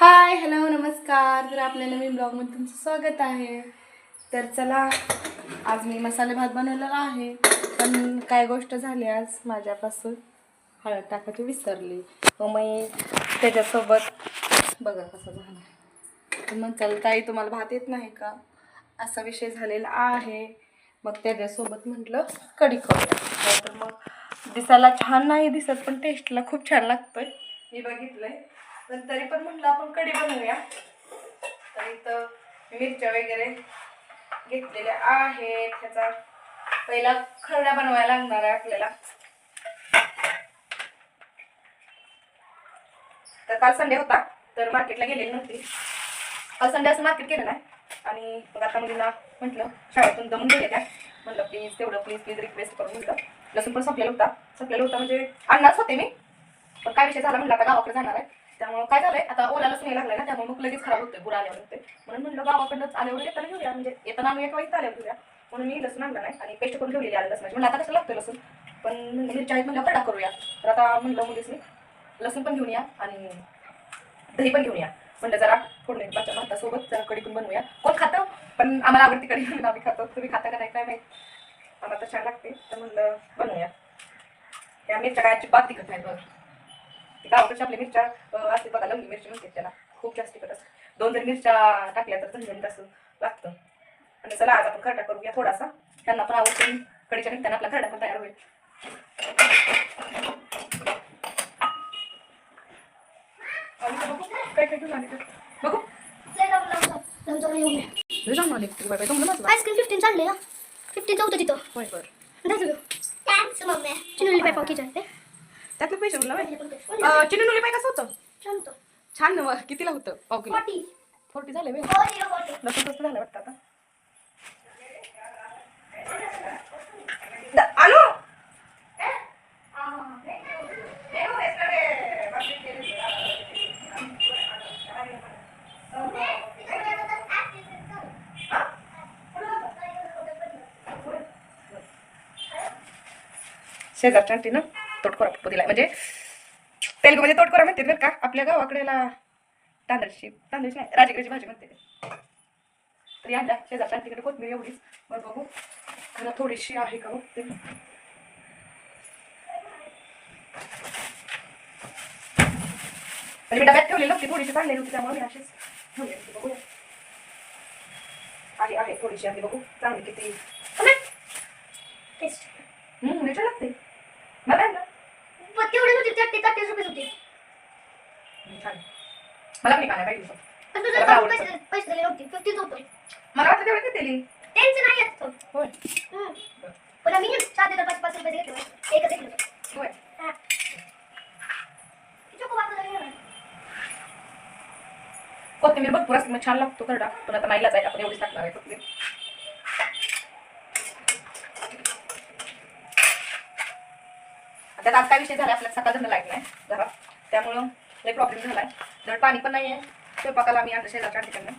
Hi hello नमस्कार. तर आपल्या नवीन ब्लॉगमध्ये तुमचं स्वागत आहे. तर चला आज मी मसाले भात बनवलेला आहे. पण काय गोष्ट झाली आज? माझ्यापासून हळद टाकायची विसरली. मग मी त्याच्यासोबत बघा कसं झालं तर मग चल ताई तुम्हाला भात येत नाही का? असा विषय झालेला आहे. मग त्याच्यासोबत म्हटलं कढी करूया. तर मग दिसायला छान नाही दिसत पण टेस्टला खूप छान लागतोय. मी बघितलं आहे पण तरी पण म्हटलं आपण कढी बनवूया. तर इथं मिरच्या वगैरे घेतलेल्या आहेत. ह्याचा पहिला खरडा बनवायला लागणार आहे आपल्याला. तर काल संडे होता तर मार्केटला गेलेली नव्हती. काल संडे असं मार्केट केलेलं आहे आणि मग आता मुलींना म्हटलं शाळेतून दमून गेले त्या. म्हटलं प्लीज तेवढं प्लीज प्लीज रिक्वेस्ट करून म्हटलं. लसूण पण संपलेला होता. संपलेला होता म्हणजे आणणारच होते मी. पण काय विषय झाला म्हटलं आता गावाकडे जाणार आहे. त्यामुळे काय झालंय? आता ओला लसूण लागलाय ना त्यामुळे मग लगेच खराब होतोय बुरा आल्यावर होते म्हणून म्हणलं गावाकडनंच आल्यावर येताना घेऊया. म्हणजे येताना आम्ही एक वाईट आल्यावर घेऊया. म्हणून मी लसूण आणला नाही आणि पेस्ट करून ठेवलेली आलं लसणाची. म्हणलं आता कसं लागतं लसूण? पण म्हणजे मिरच्या आहेत म्हणलं कडा करूया. तर आता म्हणलं मुलीसनी लसूण पण घेऊन या आणि दही पण घेऊन या. म्हणलं जरा फोडणी भाच्या भातासोबत जरा कढी पण बनवूया. कोण खातं? पण आम्हाला आवडते कडी म्हणून आम्ही खातो. तुम्ही खाता का नाही काय माहीत? आम्हाला तर छान लागते. तर म्हणलं बनवूया. या मिरच्या काय अजिबात तिखट नाही बघ. गावाकडच्या आपल्या मिरच्या असते बघा लंगी मिरची म्हणते त्याला. खूप जास्त तिखट असते. दोन जर मिरच्या टाकल्या तर झणझणीत असं लागतं. आणि चला आज आपण खरडा करूया थोडासा. त्यांना पण आवडते. कडीच्या निघताना आपला खरडा पण तयार होईल. आणि ते बघू, काय काय घेऊन आले. बघू. हे जाऊन आले बाबा, जमलं माझं. आईस्क्रीम फिफ्टीन चालले ना? फिफ्टीन चौथं तिथं. होय बरं. Thanks mummy. चिनुली पाय पाव किचन ते त्यातलं पैसे उरला बाई. चिनी नुली पाय कसं होतं? छान ना मग. कितीला होतं? पाव किलो फॉर्टी. फोर्टी झाले बाई. स्वस्त झालं वाटतं आता. आलो? शेजारच्या आंटीनं तोटकोरा पप्पू दिलाय. म्हणजे तेलगूमध्ये तोटकोरा म्हणते बरं का आपल्या गावाकडेला तांदळाची तांदळाची नाही राजगिरीची भाजी म्हणते तर तरी शेजारच्या तिकडे कोथमीर एवढीच. बरं बघू मला थोडीशी आहे का हो बघते म्हणजे डब्यात ठेवलेली होती थोडीशी चांगली होती त्यामुळे मी अशीच ठेवली बघूया. आहे आहे थोडीशी आहे बघू. चांगली किती. टेस्ट हम्म लई लागते मला आणलं तेवढीच होती चटणी चाळीस रुपये होती. छान. मला पण काय पाहिजे होतं. पण मला तुझं आवडतं. पैसे पैसे दिले नव्हते फिफ्टीन होतं मला तेवढं दिली त्यांचं नाही येत तो. होय. हम्म. पण आम्ही सात हजार पाच पाच रुपये घेतले एकच घेतलं होय. हा. कोथिंबीर भरपूर असली मग छान लागतो करडा पण आता नाहीलाच आहे आपण एवढीच टाकणार आहे कोथिंबीर. त्यात आज काय विषय झाला आपल्याला सकाळ लाइट नाही घरात. त्यामुळं लई प्रॉब्लेम झाला आहे जर पाणी पण नाही आहे स्वयंपाकाला आम्ही आणलं शेजारच्या ठिकाणी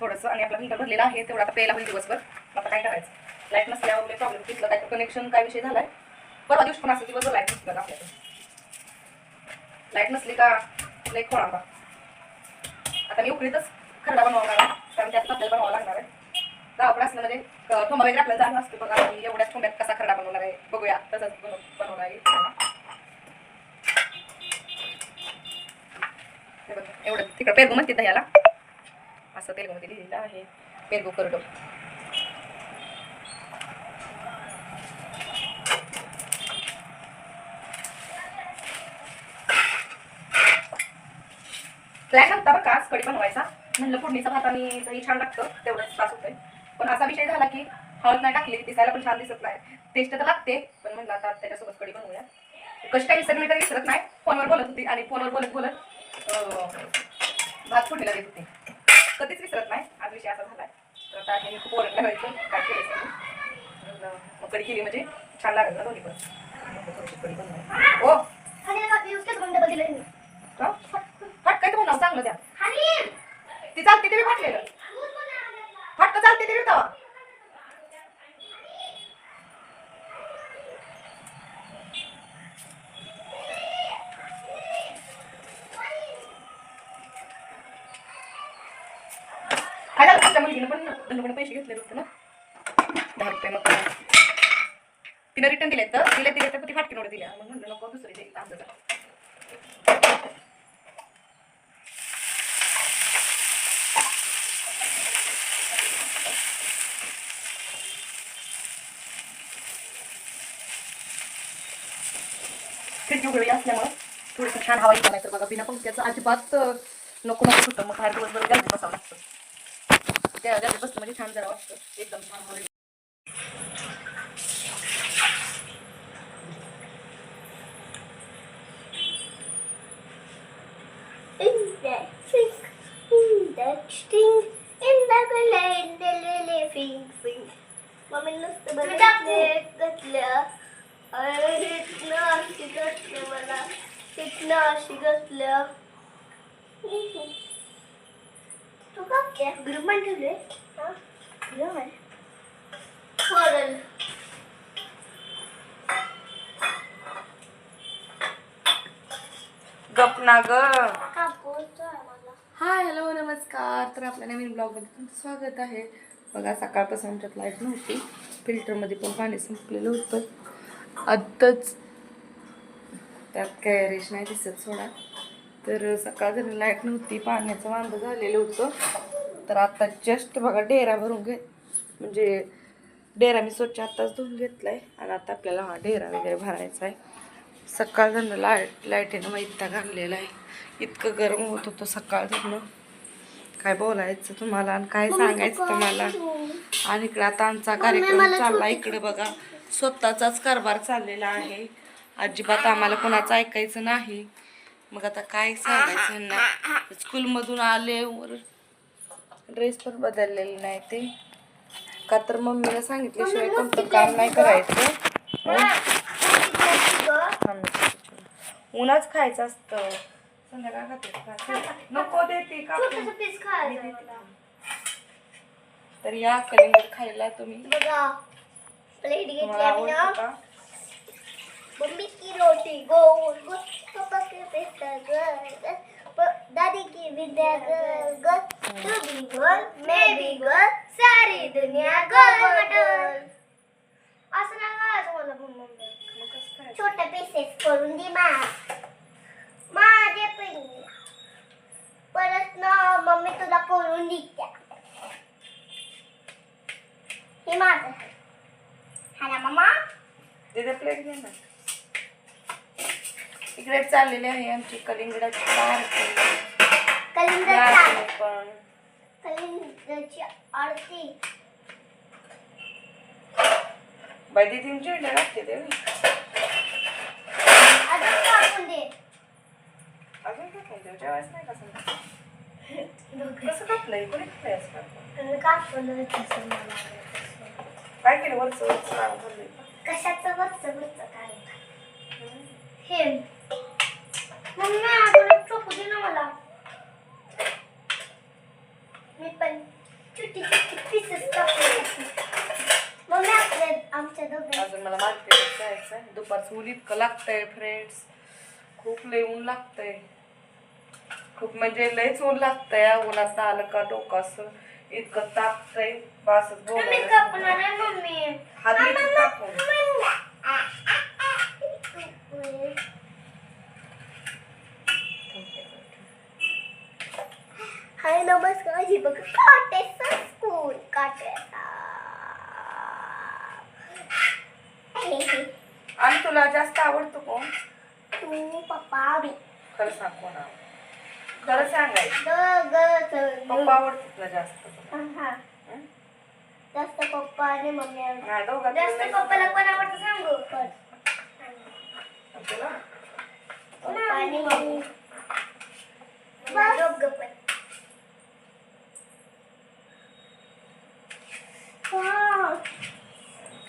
थोडंसं आणि आपला मीटर भरलेला आहे तेवढं आता प्यायला होईल दिवसभर. आता काय करायचं? लाइट नसल्यावर लई प्रॉब्लेम तिथलं काय कनेक्शन काय विषय झाला आहे परवा दिवशी पण असं दिवसभर लाइट नसलं आपल्याकडे. लाइट नसली का लई खोळा आता मी उकडीतच खरडा बनवणार आहे. कारण त्यात आपल्याला बनवावं लागणार आहे. गावाकडे असलं म्हणजे वगैरे आपल्याला जाणं असतं बघा की एवढ्याच थोंब्यात कसा खरडा बनवणार आहे. बघूया. तसंच बनव बनवणार आहे. एवढं तिकडं पेरगू म्हणते दह्याला असं तेलगूमध्ये लिहिलेलं आहे. पेरगू करडो. प्लॅन होता बरं का आज कढी बनवायचा. म्हणलं फोडणीचा भात आणि दही छान लागतं. तेवढंच त्रास होतोय पण असा विषय झाला की हळद नाही टाकली दिसायला पण छान दिसत नाही. टेस्ट तर लागते पण म्हणलं आता त्याच्यासोबत कढी बनवूया. कशी काही विसरली तरी विसरत नाही फोनवर बोलत होती आणि फोनवर बोलत बोलत भात फोडणीला देत होती. कधीच विसरत नाही आज विषय असा झालाय. तर आता हे खूप ओरडलं व्हायचं काय केलं मग कढी केली म्हणजे छान लागेल ना दोन्ही पण. म्हणलं, थोडीशी कढी बनवायची. आणि त्याला use केलं म्हणून डबल दिलं मी. का? फटकाय तर म्हणावं चांगलं द्या. ती चालते ते फाटलेलं. फटकं चालते ते तवा काय झालं तुमच्या मुलगीनं पण दंडकडे पैसे घेतलेले होते ना. दहा रुपये मग तिनं रिटर्न दिले तर. दिले दिले तर ती फाटकीनोडे दिल्या. मग म्हणलं नको दुसरे दे आमचं खिडकी उघडली असल्यामुळं थोडीशी छान हवा येत नाही तर बघा बिना पंख्याचं अजिबात नको नको सुटतं मग बाहेर दिवसभर गॅलरी बसावं लागतं. त्या गॅलरी बसलं म्हणजे छान जरा वाटतं. एकदम छान हवा. मम्मी नुसतं बघितलं घातलं आणि हिथनं अशी घातलं मला. हिथनं अशी घातलं तू का काय ग्रुपमान ठेवले ग्रुपमान वरल. गप ना ग. कापूस आहे मला हाय हॅलो नमस्कार. तर आपल्या नवीन ब्लॉगमध्ये तुमचं स्वागत आहे. बघा सकाळपासून आमच्यात लाइट नव्हती. फिल्टरमध्ये पण पाणी संपलेलं होतं. आत्ताच. त्यात काय रेश नाही दिसत सोडा. तर सकाळ जरी लाइट नव्हती पाण्याचं वांदं झालेलं होतं. तर आता जस्ट बघा डेरा भरून घे. म्हणजे डेरा मी स्वच्छ आत्ताच धुवून घेतला आहे आणि आता आपल्याला हा डेरा वगैरे भरायचा आहे. सकाळ झालं लाइट लाईटीनं वैताग आणलेला आहे. इतकं गरम होत होतं सकाळ झालं. काय बोलायचं तुम्हाला आणि काय सांगायचं तुम्हाला? आणि इकडे आता आमचा कार्यक्रम चालला इकडे बघा. स्वतःचाच कारभार चाललेला आहे. अजिबात आम्हाला कोणाचं ऐकायचं नाही. मग आता काय सांगायचं ना स्कूलमधून आले वर ड्रेस पण बदललेले नाही ते. का तर मम्मीला सांगितल्याशिवाय कोणतं काम नाही करायचं? उन्हाच खायचं असतं. नको देते मला. तर या कलिंगड खायला तुम्ही. बघा. प्लेट घेतली आम्ही ना. मम्मी की? रोटी गोल प- दादी की विद्या गोल तू भी गोल मैं भी गोल. सारी दुनिया गोल मटोल असं नाही करायचं मला पण मम्मी? छोटे पीसेस करून दे मा. माझे पण परत ना मम्मी तुला करून देत्या हे माझं. ना तिथे प्लेट घे ना. इकडे चाललेली आहे आमची कलिंगडाची कलिंगड पण कलिंगडची आरती. बाई लागते ते. अजून काय खायचं जेवायच नाही का समजा कसं कापलंय? कोणी खाल्लंय असं कापलं? कापून तसं मला आवडतं. काय केलं? वरचं वरचं? कशाचं वरचं वरचं काय हे. मम्मी आपण चोपू दे ना मला. मी पण छोटी छोटी पीसेस कापून मम्मी आपल्या आमच्या दोघांना अजून मला जायचं आहे दुपारचं ऊन इतकं लागतंय फ्रेंड्स खूप लय ऊन लागतंय. खूप म्हणजे लयच ऊन लागतंय उन्हात आलं का डोकं असं. इतकं तापतंय बासच मम्मी बोलायला कापणार आहे मम्मी हात घ्यायचे कापून हाय नमस्कार ही बघ काटेचा स्कूल काटेचा आणि तुला जास्त आवडतो कोण तू पप्पा मी खरं सांग कोण आवडतं खरं सांगायचं. पप्पा आवडतो तुला जास्त? हा? जास्त पप्पा आणि मम्मी आवडतात. दोघात जास्त पप्पाला कोण आवडतं सांगू? पण तुला पप्पा आणि मम्मी. दोघं पण.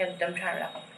एकदम छान लागतो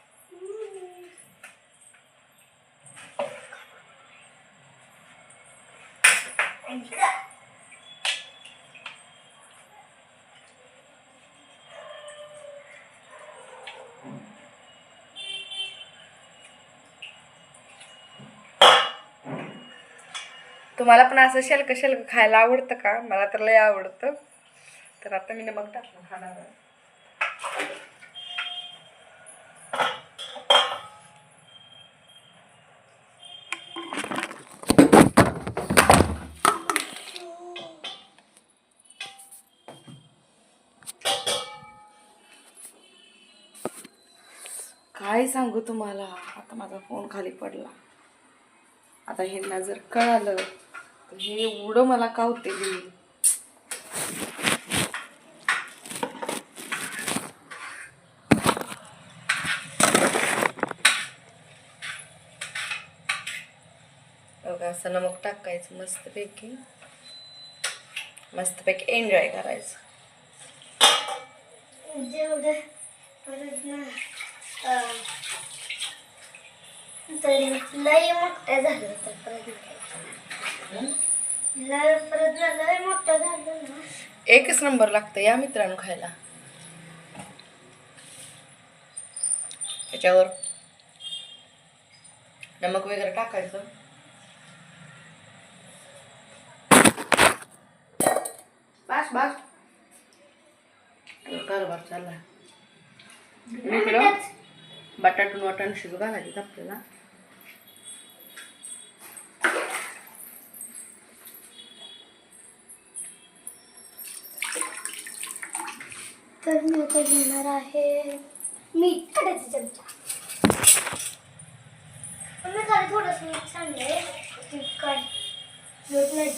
तुम्हाला पण असं शेलक शेलक खायला आवडतं का? मला तर लय आवडतं. तर आता मी नमक टाकलं खाणार काय सांगू तुम्हाला? आता माझा फोन खाली पडला. आता ह्यांना जर कळालं हे एवढं मला कावते बघा असं नमक टाकायचं मस्तपैकी. मस्तपैकी एन्जॉय करायचं. जेवढं परत ना अं, तरी मोठ्या झालं तर परत. एकच नंबर लागतं या मित्रांनो खायला. त्याच्यावर. नमक वगैरे टाकायचं. बस बस. कारभार चालला बटाटून वाटण शिजू घालायचं आपल्याला. तर मी आता घेणार आहे मीठ काढायचं चमचा मी काढ थोडंसं मीठ सांगले मीठ काढ मीठ नाही